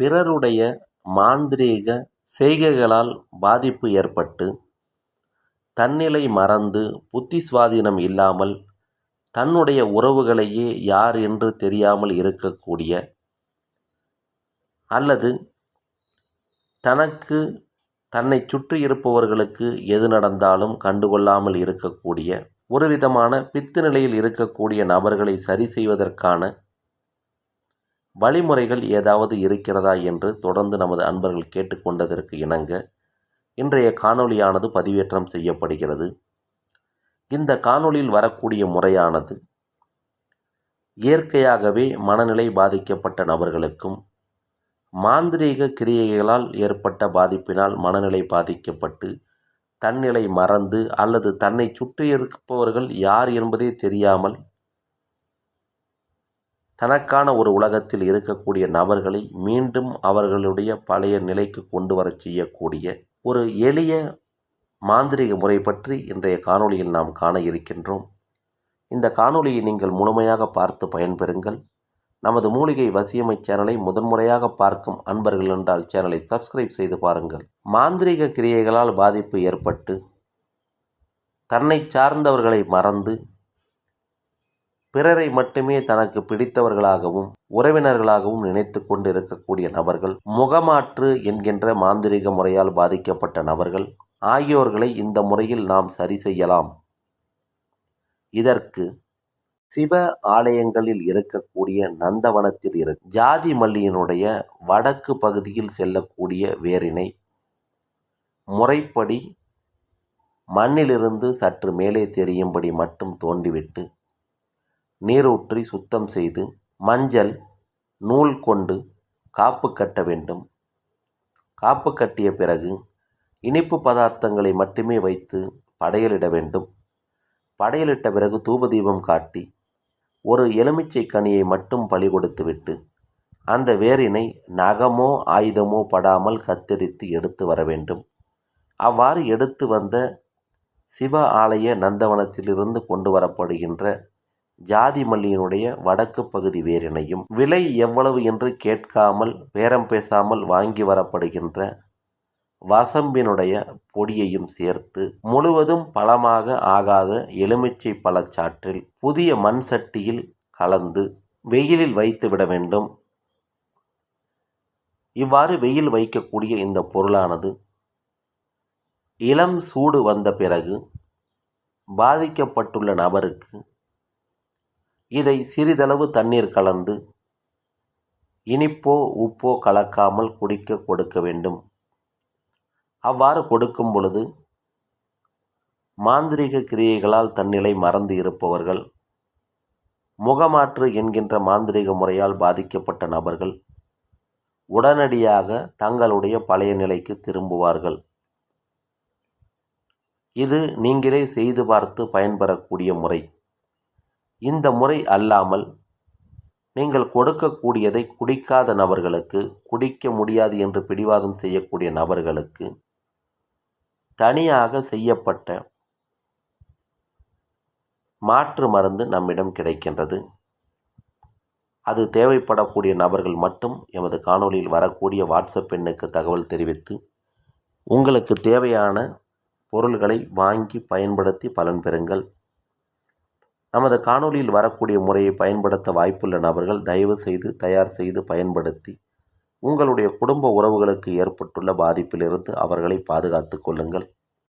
பிறருடைய மாந்திரீக செய்கைகளால் பாதிப்பு ஏற்பட்டு தன்னிலை மறந்து புத்தி சுவாதீனம் இல்லாமல் தன்னுடைய உறவுகளையே யார் என்று தெரியாமல் இருக்கக்கூடிய அல்லது தனக்கு தன்னை சுற்றி இருப்பவர்களுக்கு எது நடந்தாலும் கண்டுகொள்ளாமல் இருக்கக்கூடிய ஒரு விதமான பித்து நிலையில் இருக்கக்கூடிய நபர்களை சரி செய்வதற்கான வழிமுறைகள் ஏதாவது இருக்கிறதா என்று தொடர்ந்து நமது அன்பர்கள் கேட்டுக்கொண்டதற்கு இணங்க இன்றைய காணொளியானது பதிவேற்றம் செய்யப்படுகிறது. இந்த காணொளியில் வரக்கூடிய முறையானது இயற்கையாகவே மனநிலை பாதிக்கப்பட்ட நபர்களுக்கும் மாந்திரீக கிரியைகளால் ஏற்பட்ட பாதிப்பினால் மனநிலை பாதிக்கப்பட்டு தன்னிலை மறந்து அல்லது தன்னை சுற்றி இருப்பவர்கள் யார் என்பதே தெரியாமல் தனக்கான ஒரு உலகத்தில் இருக்கக்கூடிய நபர்களை மீண்டும் அவர்களுடைய பழைய நிலைக்கு கொண்டு வரச் செய்யக்கூடிய ஒரு எளிய மாந்திரிக முறை பற்றி இன்றைய காணொளியில் நாம் காண இருக்கின்றோம். இந்த காணொளியை நீங்கள் முழுமையாக பார்த்து பயன்பெறுங்கள். நமது மூலிகை வசியமை சேனலை முதன்முறையாக பார்க்கும் அன்பர்கள் என்றால் சேனலை சப்ஸ்கிரைப் செய்து பாருங்கள். மாந்திரீக கிரியைகளால் பாதிப்பு ஏற்பட்டு தன்னை சார்ந்தவர்களை மறந்து பிறரை மட்டுமே தனக்கு பிடித்தவர்களாகவும் உறவினர்களாகவும் நினைத்து கொண்டு இருக்கக்கூடிய நபர்கள் முகமாற்று என்கின்ற மாந்திரிக முறையால் பாதிக்கப்பட்ட நபர்கள் ஆகியோர்களை இந்த முறையில் நாம் சரி செய்யலாம். இதற்கு சிவ ஆலயங்களில் இருக்கக்கூடிய நந்தவனத்தில் இரு ஜாதி மல்லியினுடைய வடக்கு பகுதியில் செல்லக்கூடிய வேரினை முறைப்படி மண்ணிலிருந்து சற்று மேலே தெரியும்படி மட்டும் தோண்டிவிட்டு நீரூற்றி சுத்தம் செய்து மஞ்சள் நூல் கொண்டு காப்பு கட்ட வேண்டும். காப்பு கட்டிய பிறகு இனிப்பு பதார்த்தங்களை மட்டுமே வைத்து படையலிட வேண்டும். படையலிட்ட பிறகு தூபதீபம் காட்டி ஒரு எலுமிச்சை கனியை மட்டும் பழி கொடுத்துவிட்டு அந்த வேரினை நகமோ ஆயுதமோ படாமல் கத்தரித்து எடுத்து வர வேண்டும். அவ்வாறு எடுத்து வந்த சிவ ஆலய நந்தவனத்திலிருந்து கொண்டு வரப்படுகின்ற ஜாதி மல்லியினுடைய வடக்கு பகுதி வேரினையும் விலை எவ்வளவு என்று கேட்காமல் பேரம் பேசாமல் வாங்கி வரப்படுகின்ற வசம்பினுடைய பொடியையும் சேர்த்து முழுவதும் பழமாக ஆகாத எலுமிச்சை பழச்சாற்றில் புதிய மண் சட்டியில் கலந்து வெயிலில் வைத்து விட வேண்டும். இவ்வாறு வெயில் வைக்கக்கூடிய இந்த பொருளானது இளம் சூடு வந்த பிறகு பாதிக்கப்பட்டுள்ள நபருக்கு இதை சிறிதளவு தண்ணீர் கலந்து இனிப்போ உப்போ கலக்காமல் குடிக்க கொடுக்க வேண்டும். அவ்வாறு கொடுக்கும் பொழுது மாந்திரிக கிரியைகளால் தன்னிலை மறந்து இருப்பவர்கள் முகமாற்று என்கின்ற மாந்திரிக முறையால் பாதிக்கப்பட்ட நபர்கள் உடனடியாக தங்களுடைய பழைய நிலைக்கு திரும்புவார்கள். இது நீங்களே செய்து பார்த்து பயன்பெறக்கூடிய முறை. இந்த முறை அல்லாமல் நீங்கள் கொடுக்கக்கூடியதை குடிக்காத நபர்களுக்கு குடிக்க முடியாது என்று பிடிவாதம் செய்யக்கூடிய நபர்களுக்கு தனியாக செய்யப்பட்ட மாற்று மருந்து நம்மிடம் கிடைக்கின்றது. அது தேவைப்படக்கூடிய நபர்கள் மட்டும் எமது காணொலியில் வரக்கூடிய வாட்ஸ்அப் எண்ணுக்கு தகவல் தெரிவித்து உங்களுக்கு தேவையான பொருள்களை வாங்கி பயன்படுத்தி பலன் பெறுங்கள். நமது காணொலியில் வரக்கூடிய முறையை பயன்படுத்த வாய்ப்புள்ள நபர்கள் தயவு செய்து தயார் செய்து பயன்படுத்தி உங்களுடைய குடும்ப உறவுகளுக்கு ஏற்பட்டுள்ள பாதிப்பிலிருந்து அவர்களை பாதுகாத்து கொள்ளுங்கள்.